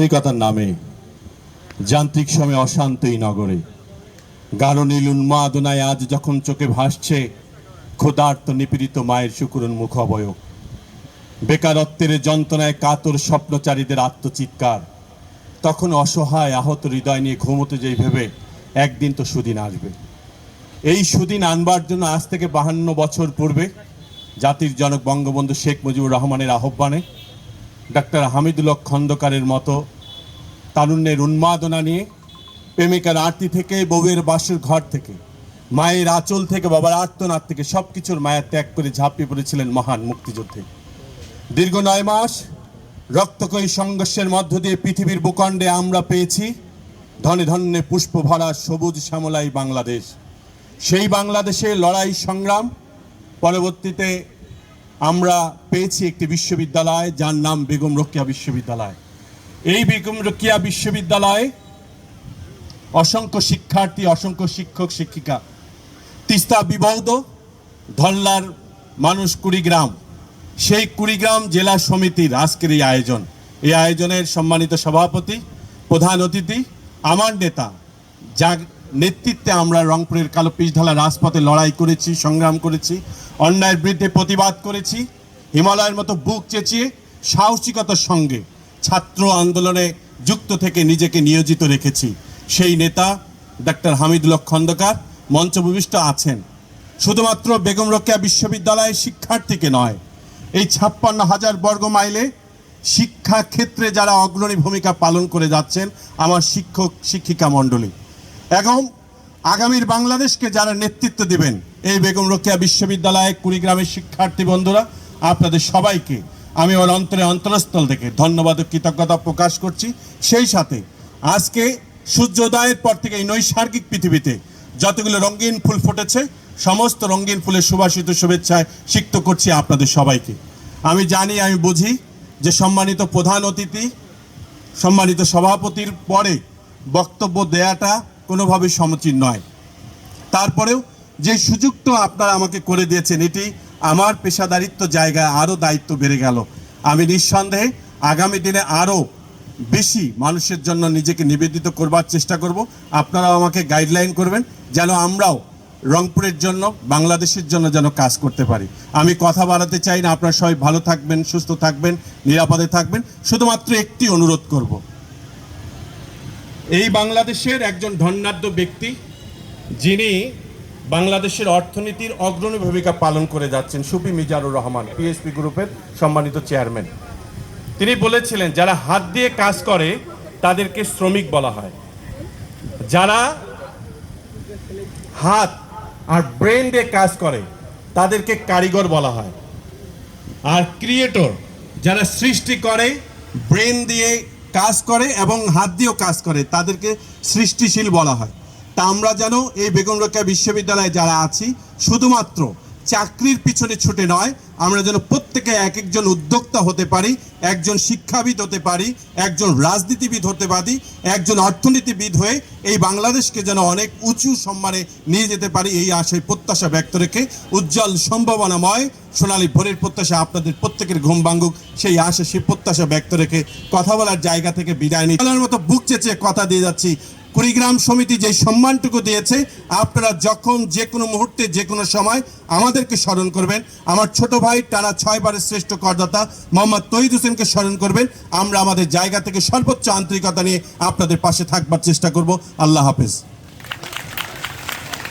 আধুনিকতার নামে, যান্ত্রিক সময়ে অশান্ত এই নগরে। গাঢ় নীল উন্মাদনায় আজ যখন চোখে ভাসছে, ক্ষুধার্ত নিপীড়িত মায়ের শুকুরন মুখ অবয়ব বেকারত্বের যন্ত্রণায় কাতর স্বপ্নচারীদের আত্মচিৎকার। তখন অসহায় আহত হৃদয় নিয়ে ঘুমোতে যেই ভেবে একদিন তো সুদিন আসবে। এই সুদিন আনবার জন্য আজ থেকে বাহান্ন বছর পূর্বে জাতির জনক বঙ্গবন্ধু শেখ মুজিবুর রহমানের আহ্বানে ডাক্তার হামিদুল হক খন্দকারের মতো তারুণ্যের উন্মাদনা নিয়ে প্রেমিকার আরতি থেকে, বউয়ের বাসুর ঘর থেকে, মায়ের আঁচল থেকে, বাবার আর্তনাদ থেকে সব কিছুর মায়া ত্যাগ করে ঝাঁপিয়ে পড়েছিলেন মহান মুক্তিযুদ্ধে। দীর্ঘ নয় মাস রক্তকয়ী সংঘর্ষের মধ্য দিয়ে পৃথিবীর ভূখণ্ডে আমরা পেয়েছি ধনে ধন্যে পুষ্প ভরা সবুজ শ্যামলাই বাংলাদেশ। সেই বাংলাদেশে লড়াই সংগ্রাম, পরবর্তীতে আমরা পেয়েছি একটি বিশ্ববিদ্যালয় যার নাম বেগম রোকেয়া বিশ্ববিদ্যালয়। এই বেগম রোকেয়া বিশ্ববিদ্যালয়ে অসংখ্য শিক্ষার্থী, অসংখ্য শিক্ষক, শিক্ষিকা, তিস্তা বিবৌদ ধল্লার মানুষ কুড়িগ্রাম। সেই কুড়িগ্রাম জেলা সমিতির আজকের এই আয়োজন। এই আয়োজনের সম্মানিত সভাপতি, প্রধান অতিথি, আমার নেতা যার নেতৃত্বে আমরা রংপুরের কালো পিচঢালা রাজপথে লড়াই করেছি, সংগ্রাম করেছি, অন্যায়ের বিরুদ্ধে প্রতিবাদ করেছি, হিমালয়ের মতো বুক চেঁচিয়ে সাহসিকতার সঙ্গে ছাত্র আন্দোলনে যুক্ত থেকে নিজেকে নিয়োজিত রেখেছি। সেই নেতা ডাক্তার হামিদুল খন্দকার মঞ্চভূমিষ্ঠ আছেন। শুধুমাত্র বেগম রোকেয়া বিশ্ববিদ্যালয়ের শিক্ষার্থীকে নয়, এই ছাপ্পান্ন হাজার বর্গ মাইলে শিক্ষা ক্ষেত্রে যারা অগ্রণী ভূমিকা পালন করে যাচ্ছেন, আমার শিক্ষক, শিক্ষিকা মণ্ডলী। এবং আগামীর বাংলাদেশকে যারা নেতৃত্ব দিবেন, এই বেগম রোকেয়া বিশ্ববিদ্যালয়ে কুড়িগ্রামের শিক্ষার্থী বন্ধুরা, আপনাদের সবাইকে আমি ওর অন্তরে অন্তরস্থল থেকে ধন্যবাদ ও কৃতজ্ঞতা প্রকাশ করছি। সেই সাথে আজকে সূর্যোদয়ের পর থেকে এই নৈসর্গিক পৃথিবীতে যতগুলো রঙিন ফুল ফুটেছে, সমস্ত রঙিন ফুলের সুবাসিত শুভেচ্ছায় সিক্ত করছি আপনাদের সবাইকে। আমি জানি, আমি বুঝি যে সম্মানিত প্রধান অতিথি, সম্মানিত সভাপতির পরে বক্তব্য দেয়াটা কোনোভাবে সমীচীন নয়। তারপরেও যে সুযোগটা আপনারা আমাকে করে দিয়েছেন, এটি আমার পেশাদারিত্ব জায়গায় আরও দায়িত্ব বেড়ে গেল। আমি নিঃসন্দেহে আগামী দিনে আরও বেশি মানুষের জন্য নিজেকে নিবেদিত করবার চেষ্টা করব। আপনারাও আমাকে গাইডলাইন করবেন যেন আমরাও রংপুরের জন্য, বাংলাদেশের জন্য যেন কাজ করতে পারি। আমি কথা বাড়াতে চাই না, আপনারা সবাই ভালো থাকবেন, সুস্থ থাকবেন, নিরাপদে থাকবেন। শুধুমাত্র একটি অনুরোধ করব। এই বাংলাদেশের একজন ধন্যাঢ্য ব্যক্তি, যিনি বাংলাদেশের অর্থনীতির অগ্রণী ভূমিকা পালন করে যাচ্ছেন সুপি মিজারুর রহমান পিএসপি গ্রুপের সম্মানিত চেয়ারম্যান। তিনি বলেছিলেন, যারা হাত দিয়ে কাজ করে, তাদেরকে শ্রমিক বলা হয়। যারা হাত আর ব্রেন দিয়ে কাজ করে, তাদেরকে কারিগর বলা হয়। আর ক্রিয়েটর, যারা সৃষ্টি করে, ব্রেন দিয়ে কাজ করে এবং হাত দিয়েও কাজ করে, তাদেরকে সৃষ্টিশীল বলা হয়। তা আমরা যেন এই বেগম রক্ষা বিশ্ববিদ্যালয়ে যারা আছি, শুধুমাত্র চাকরির পিছনে ছুটে নয়, আমরা যেন প্রত্যেকে এক একজন উদ্যোক্তা হতে পারি, একজন শিক্ষাবিদ হতে পারি, একজন রাজনীতিবিদ হতে পারি, একজন অর্থনীতিবিদ হয়ে এই বাংলাদেশকে যেন অনেক উঁচু সম্মানে নিয়ে যেতে পারি, এই আশায় প্রত্যাশা ব্যক্ত রেখে উজ্জ্বল সম্ভাবনাময় সোনালী ভোরের প্রত্যাশা আপনাদের প্রত্যেকের ঘুম ভাঙ্গুক সেই আশা, সেই প্রত্যাশা ব্যক্ত রেখে কথা বলার জায়গা থেকে বিদায় নিই। মতো বুক চেঁচিয়ে কথা দিয়ে যাচ্ছি। কুড়িগ্রাম সমিতি যে সম্মানটুকু দিয়েছে, আপনারা যখন যে কোনো মুহূর্তে, যে কোনো সময় আমাদেরকে স্মরণ করবেন। আমার ছোট ভাই, টানা ছয়বারের শ্রেষ্ঠ করদাতা, মোহাম্মদ তহিদ হোসেনকে স্মরণ করবেন। আমরা আমাদের জায়গা থেকে সর্বোচ্চ আন্তরিকতা নিয়ে আপনাদের পাশে থাকবার চেষ্টা করব। আল্লাহ হাফেজ।